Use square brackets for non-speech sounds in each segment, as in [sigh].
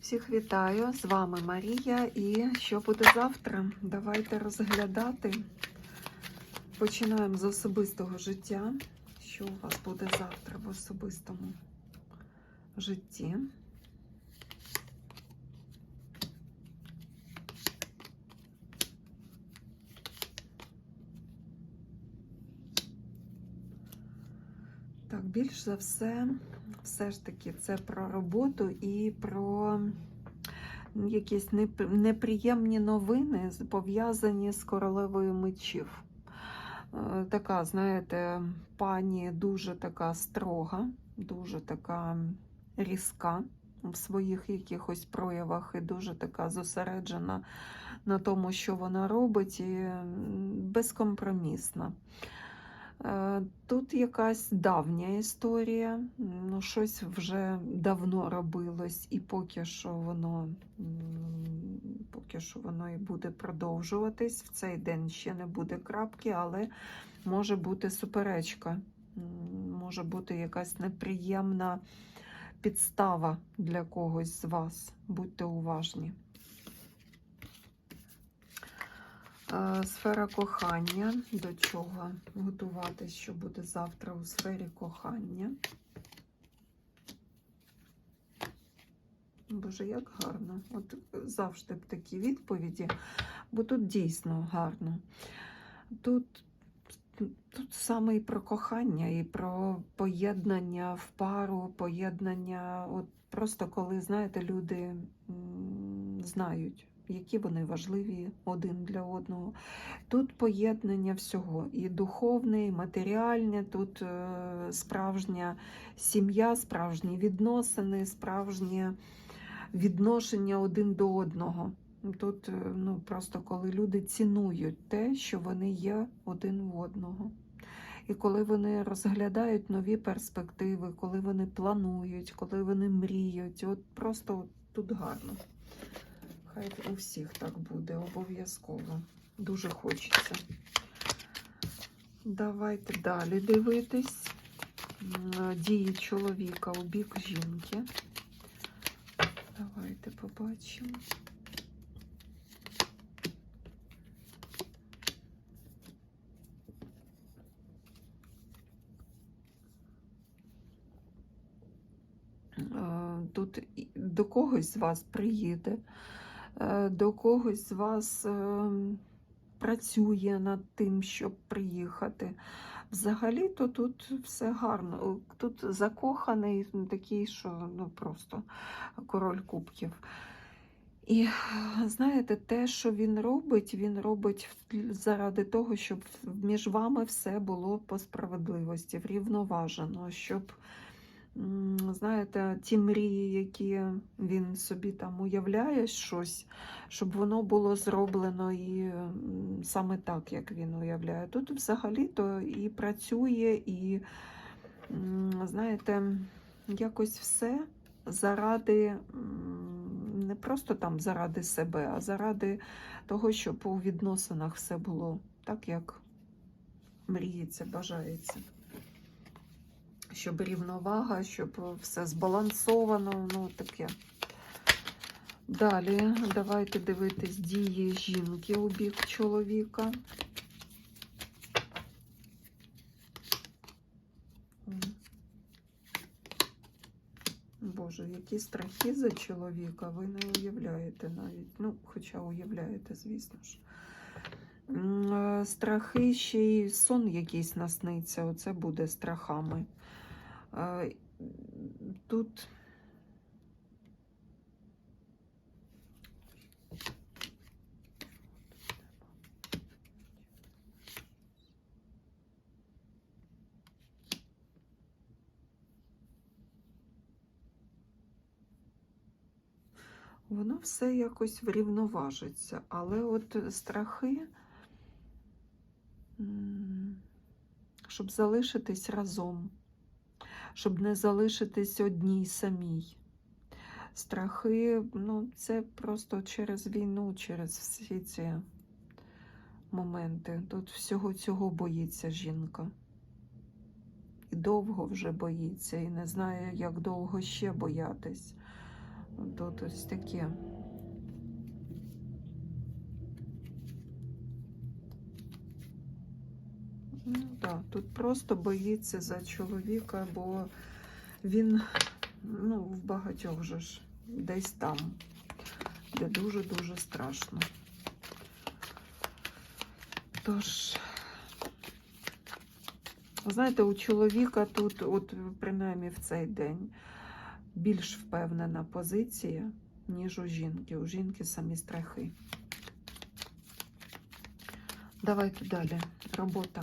Всіх вітаю! З вами Марія. І що буде завтра? Давайте розглядати. Починаємо з особистого життя. Що у вас буде завтра в особистому житті? Так, більш за все, все ж таки, це про роботу і про якісь неприємні новини, пов'язані з королевою мечів. Е, Така, знаєте, пані дуже така строга, дуже така різка в своїх якихось проявах і дуже така зосереджена на тому, що вона робить, і безкомпромісна. Е, Тут якась давня історія, ну щось вже давно робилось, і поки що воно поки що воно і буде продовжуватись. В цей день ще не буде крапки, але може бути суперечка, може бути якась неприємна підстава для когось з вас. Будьте уважні. Сфера кохання. До чого готуватись, що буде завтра у сфері кохання? Боже, як гарно. От завжди б такі відповіді, бо тут дійсно гарно. Тут, тут саме і про кохання, і про поєднання в пару, поєднання, от просто коли, знаєте, люди знають, які вони важливі один для одного. Тут поєднання всього і духовне, і матеріальне, тут е, справжня сім'я, справжні відносини, справжнє відношення один до одного. Тут е, ну, просто коли люди цінують те, що вони є один в одного. І коли вони розглядають нові перспективи, коли вони планують, коли вони мріють, от просто от тут гарно. Хай у всіх так буде, обов'язково. Дуже хочеться. Давайте далі дивитись М, дії чоловіка у бік жінки. Давайте побачимо. Е, Тут до когось з вас приїде, е, до когось з вас е, працює над тим, щоб приїхати. Взагалі-то тут все гарно. Тут закоханий ну, такий, що ну просто король кубків. І знаєте, те, що він робить, він робить заради того, щоб між вами все було по справедливості, врівноважено, щоб, знаєте, ті мрії, які він собі там уявляє щось, щоб воно було зроблено і саме так, як він уявляє. Тут взагалі-то і працює, і, знаєте, якось все заради не просто там заради себе, а заради того, щоб у відносинах все було так, як мріється, бажається. Щоб рівновага, щоб все збалансовано, ну таке. Далі давайте дивитись дії жінки у бік чоловіка. Боже, які страхи за чоловіка, ви не уявляєте навіть. Ну, хоча уявляєте, звісно ж. Е, Страхи ще й сон якийсь насниться, оце буде страхами. Тут. Воно все якось врівноважиться, але от страхи, щоб залишитись разом, щоб не залишитись одній самій. Страхи, ну, це просто через війну, через всі ці моменти. Тут всього цього боїться жінка. І довго вже боїться, і не знає, як довго ще боятись. Тут ось таке. Ну, да, тут просто боїться за чоловіка, бо він ну, в багатьох же ж десь там, де дуже-дуже страшно. Тож, знаєте, у чоловіка тут, от принаймні в цей день, більш впевнена позиція, ніж у жінки. У жінки самі страхи. Давайте далі. Робота.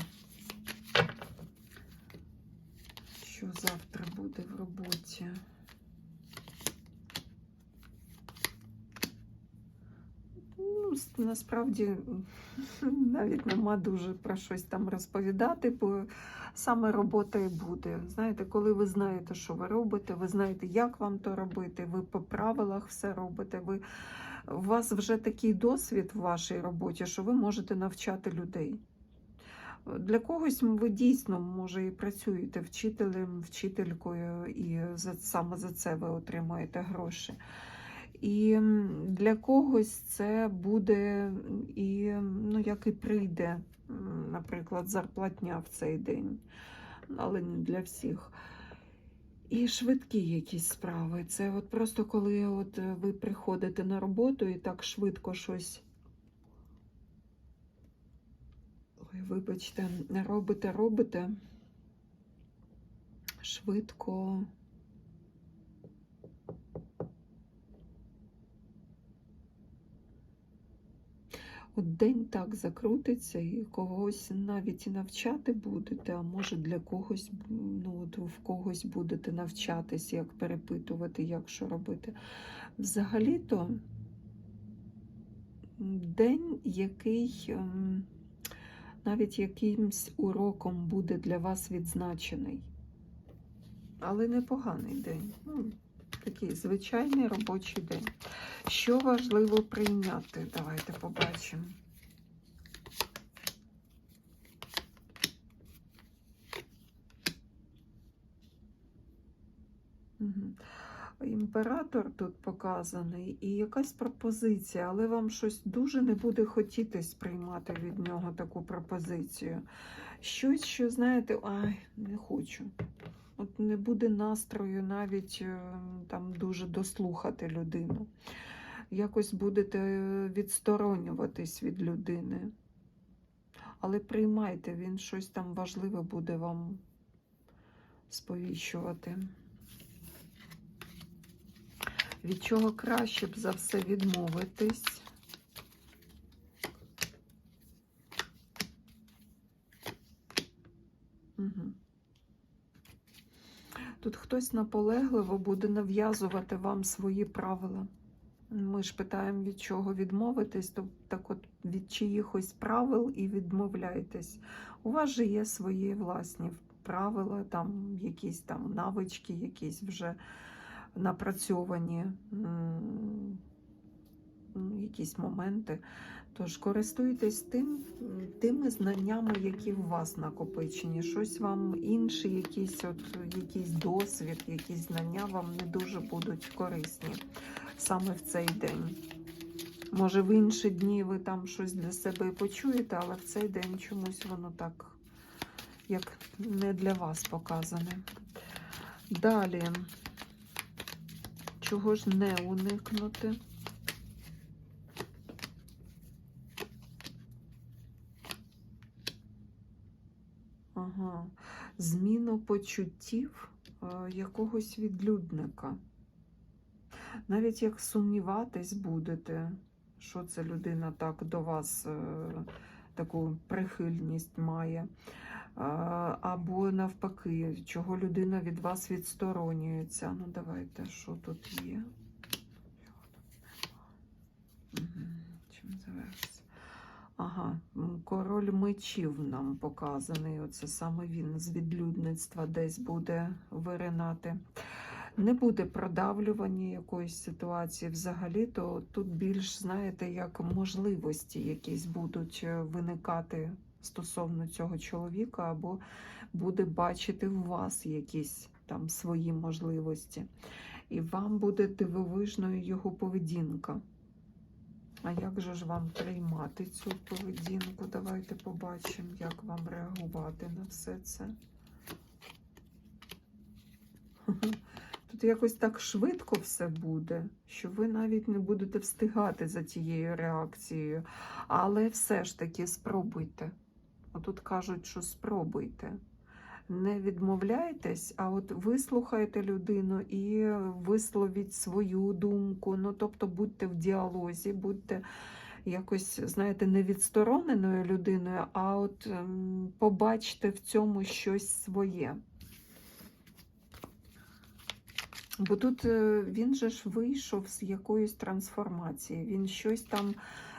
Що завтра буде в роботі? Ну, насправді [laughs] навіть нема дуже про щось там розповідати, бо саме робота і буде. Знаєте, коли ви знаєте, що ви робите, ви знаєте, як вам то робити, ви по правилах все робите. Ви, у вас вже такий досвід в вашій роботі, що ви можете навчати людей. Для когось ви дійсно, може, і працюєте вчителем, вчителькою, і за, саме за це ви отримуєте гроші. І для когось це буде і ну, як і прийде, наприклад, зарплатня в цей день, але не для всіх. І швидкі якісь справи. Це от просто коли от ви приходите на роботу і так швидко щось. Ой, вибачте, робите, робите. Швидко. От день так закрутиться, і когось навіть і навчати будете, а може для когось, ну от в когось будете навчатись, як перепитувати, як що робити. Взагалі-то день, який ем, навіть якимсь уроком буде для вас відзначений. Але непоганий день. Ну, такий звичайний робочий день. Що важливо прийняти? Давайте побачимо. Імператор тут показаний і якась пропозиція, але вам щось дуже не буде хотітись приймати від нього таку пропозицію. Щось, що знаєте, ай, не хочу. От не буде настрою навіть е, там дуже дослухати людину. Якось будете відсторонюватись від людини. Але приймайте, він щось там важливе буде вам сповіщувати. Від чого краще б за все відмовитись? Тут хтось наполегливо буде нав'язувати вам свої правила. Ми ж питаємо, від чого відмовитись, то так от від чиїхось правил і відмовляйтесь. У вас же є свої власні правила, там якісь там навички, якісь вже напрацьовані якісь моменти. Тож користуйтесь тим, тими знаннями, які в вас накопичені. Щось вам інші, якісь от, якийсь досвід, якісь знання вам не дуже будуть корисні саме в цей день. Може, в інші дні ви там щось для себе почуєте, але в цей день чомусь воно так, як не для вас показане. Далі, чого ж не уникнути? Ага. Зміну почуттів е, якогось відлюдника. Навіть як сумніватись будете, що ця людина так до вас е, таку прихильність має, або навпаки, чого людина від вас відсторонюється. Ну, давайте, що тут є? Чим завершиться? Ага, король мечів нам показаний. Оце саме він з відлюдництва десь буде виринати. Не буде продавлювання якоїсь ситуації взагалі, то тут більш, знаєте, як можливості якісь будуть е, виникати стосовно цього чоловіка, або буде бачити в вас якісь там свої можливості. і вам буде дивовижною його поведінка. А як же ж вам приймати цю поведінку? Давайте побачимо, як вам реагувати на все це. [laughs] Тут якось так швидко все буде, що ви навіть не будете встигати за тією реакцією. Але все ж таки спробуйте. Отут кажуть, що спробуйте. Не відмовляйтесь, а от вислухайте людину і висловіть свою думку. Ну, тобто будьте в діалозі, будьте якось, знаєте, не відстороненою людиною, а от ем, побачте в цьому щось своє. Бо тут е, він же ж вийшов з якоїсь трансформації. Він щось там,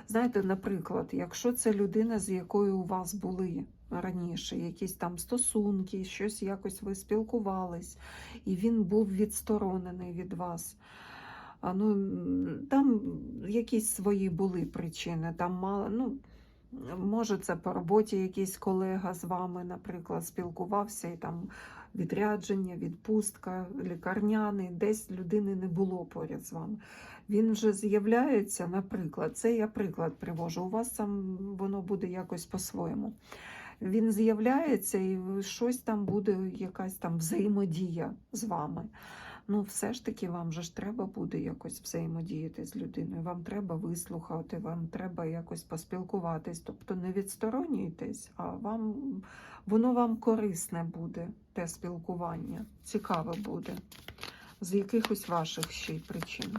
знаєте, наприклад, якщо це людина, з якою у вас були раніше якісь там стосунки, щось якось ви спілкувались, і він був відсторонений від вас. Ну, там якісь свої були причини. Там мало, ну, може, це по роботі якийсь колега з вами, наприклад, спілкувався і там відрядження, відпустка, лікарняний, десь людини не було поряд з вами. Він вже з'являється, наприклад, це я приклад привожу. У вас там воно буде якось по-своєму. Він з'являється і щось там буде, якась там взаємодія з вами. Ну, все ж таки, вам же ж треба буде якось взаємодіяти з людиною. Вам треба вислухати, вам треба якось поспілкуватись. Тобто не відсторонюйтесь, а вам воно вам корисне буде, те спілкування. Цікаве буде. З якихось ваших ще й причин.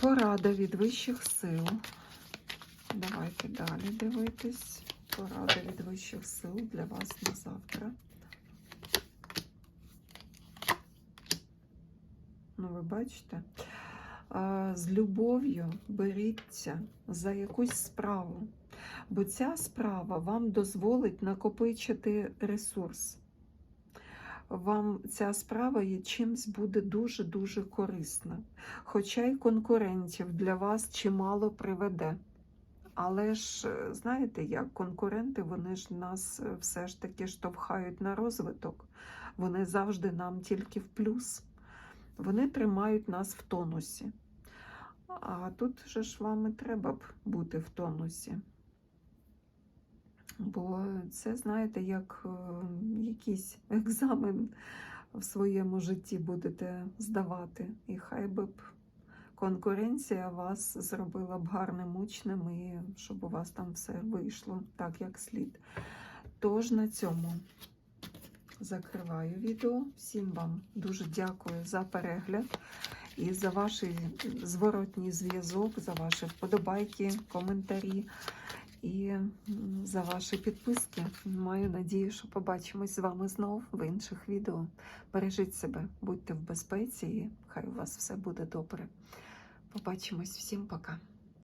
Порада від вищих сил. Давайте далі дивитись. Порада від вищих сил для вас на завтра. Ну, ви бачите? З любов'ю беріться за якусь справу, бо ця справа вам дозволить накопичити ресурс. Вам ця справа є чимсь буде дуже-дуже корисна. Хоча й конкурентів для вас чимало приведе. Але ж, е, знаєте, як конкуренти, вони ж нас е, все ж таки штовхають на розвиток. Вони завжди нам тільки в плюс. Вони тримають нас в тонусі. А тут же ж вам і треба б бути в тонусі. Бо це, знаєте, як е, якийсь [laughs] екзамен в своєму житті будете здавати. І хай би б конкуренція вас зробила б гарним учнем, і щоб у вас там все вийшло так, як слід. Тож на цьому закриваю відео. Всім вам дуже дякую за перегляд і за ваш зворотній зв'язок, за ваші вподобайки, коментарі і за ваші підписки. Маю надію, що побачимось з вами знов в інших відео. Бережіть себе, будьте в безпеці і хай у вас все буде добре. Побачимось всім пока.